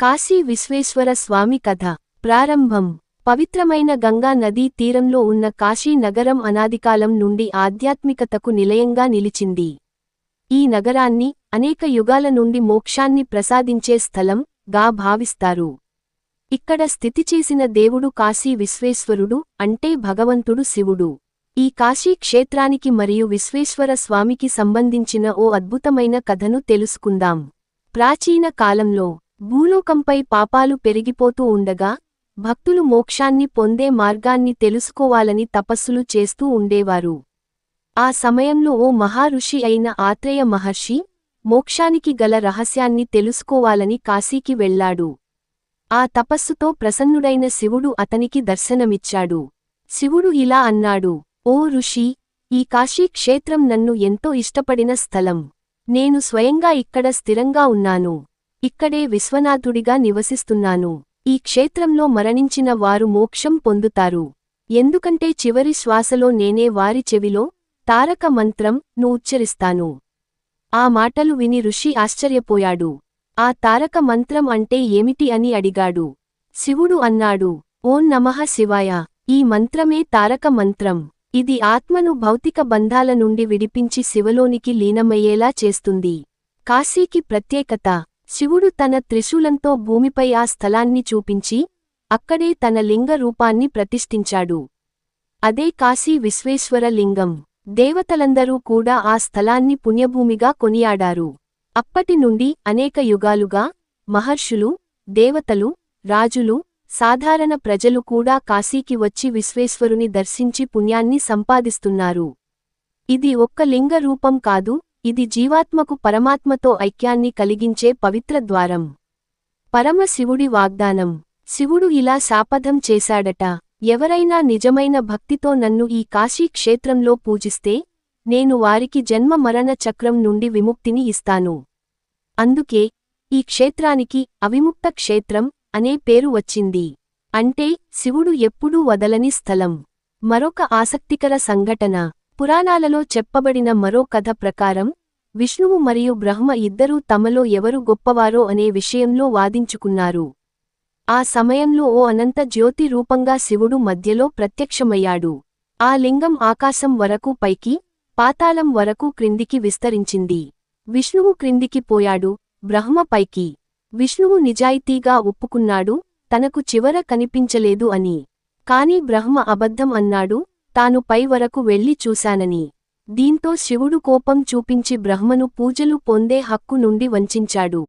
కాశీ విశ్వేశ్వర స్వామి కథ. ప్రారంభం. పవిత్రమైన గంగా నదీ తీరంలో ఉన్న కాశీ నగరం అనాదికాలం నుండి ఆధ్యాత్మికతకు నిలయంగా నిలిచింది. ఈ నగరాన్ని అనేక యుగాల నుండి మోక్షాన్ని ప్రసాదించే స్థలం గా భావిస్తారు. ఇక్కడ స్థితి చేసిన దేవుడు కాశీ విశ్వేశ్వరుడు అంటే భగవంతుడు శివుడు. ఈ కాశీ క్షేత్రానికి మరియు విశ్వేశ్వర స్వామికి సంబంధించిన ఓ అద్భుతమైన కథను తెలుసుకుందాం. ప్రాచీన కాలంలో భూలోకంపై పాపాలు పెరిగిపోతూ ఉండగా భక్తులు మోక్షాన్ని పొందే మార్గాన్ని తెలుసుకోవాలని తపస్సులు చేస్తూ ఉండేవారు. ఆ సమయంలో ఓ మహారుషి అయిన ఆత్రేయ మహర్షి మోక్షానికి గల రహస్యాన్ని తెలుసుకోవాలని కాశీకి వెళ్ళాడు ఆ తపస్సుతో ప్రసన్నుడైన శివుడు అతనికి దర్శనమిచ్చాడు. శివుడు ఇలా అన్నాడు ఓ ఋషి ఈ కాశీ క్షేత్రం నన్ను ఎంతో ఇష్టపడిన స్థలం. నేను స్వయంగా ఇక్కడ స్థిరంగా ఉన్నాను. ఇక్కడే విశ్వనాథుడిగా నివసిస్తున్నాను. ఈ క్షేత్రంలో మరణించిన వారు మోక్షం పొందుతారు. ఎందుకంటే చివరి శ్వాసలో నేనే వారి చెవిలో తారక మంత్రం ను ఉచ్చరిస్తాను. ఆ మాటలు విని ఋషి ఆశ్చర్యపోయాడు. ఆ తారక మంత్రం అంటే ఏమిటి అని అడిగాడు. శివుడు అన్నాడు ఓం నమః శివాయ! ఈ మంత్రమే తారక మంత్రం. ఇది ఆత్మను భౌతిక బంధాల నుండి విడిపించి శివలోనికి లీనమయ్యేలా చేస్తుంది. కాశీకి ప్రత్యేకత. శివుడు తన త్రిశూలంతో భూమిపై ఆ స్థలాన్ని చూపించి అక్కడే తన లింగ రూపాన్ని ప్రతిష్ఠించాడు. అదే కాశీ విశ్వేశ్వర లింగం. దేవతలందరూ కూడా ఆ స్థలాన్ని పుణ్యభూమిగా కొనియాడారు. అప్పటి నుండి అనేక యుగాలుగా మహర్షులు దేవతలు రాజులు సాధారణ ప్రజలు కూడా కాశీకి వచ్చి విశ్వేశ్వరుని దర్శించి పుణ్యాన్ని సంపాదిస్తున్నారు. ఇది ఒక్క లింగ రూపం కాదు ఇది జీవాత్మకు పరమాత్మతో ఐక్యాన్ని కలిగించే పవిత్ర ద్వారం. పరమశివుడి వాగ్దానం. శివుడు ఇలా శాపథం చేశాడట. ఎవరైనా నిజమైన భక్తితో నన్ను ఈ కాశీ క్షేత్రంలో పూజిస్తే నేను వారికి జన్మ మరణ చక్రం నుండి విముక్తిని ఇస్తాను. అందుకే ఈ క్షేత్రానికి అవిముక్త క్షేత్రం అనే పేరు వచ్చింది. అంటే శివుడు ఎప్పుడూ వదలని స్థలం. మరొక ఆసక్తికర సంఘటన. పురాణాలలో చెప్పబడిన మరో కథ ప్రకారం విష్ణువు మరియు బ్రహ్మ ఇద్దరూ తమలో ఎవరు గొప్పవారో అనే విషయంలో వాదించుకున్నారు. ఆ సమయంలో ఓ అనంత జ్యోతి రూపంగా శివుడు మధ్యలో ప్రత్యక్షమయ్యాడు. ఆ లింగం ఆకాశం వరకు పైకి పాతాళం వరకు క్రిందికి విస్తరించింది. విష్ణువు క్రిందికి పోయాడు బ్రహ్మ పైకి. విష్ణువు నిజాయితీగా ఒప్పుకున్నాడు తనకు చివర కనిపించలేదు అని. కాని బ్రహ్మ అబద్ధం అన్నాడు తాను పై వరకు వెళ్ళి చూశానని. దీంతో శివుడు కోపం చూపించి బ్రహ్మను పూజలు పొందే హక్కు నుండి వంచించాడు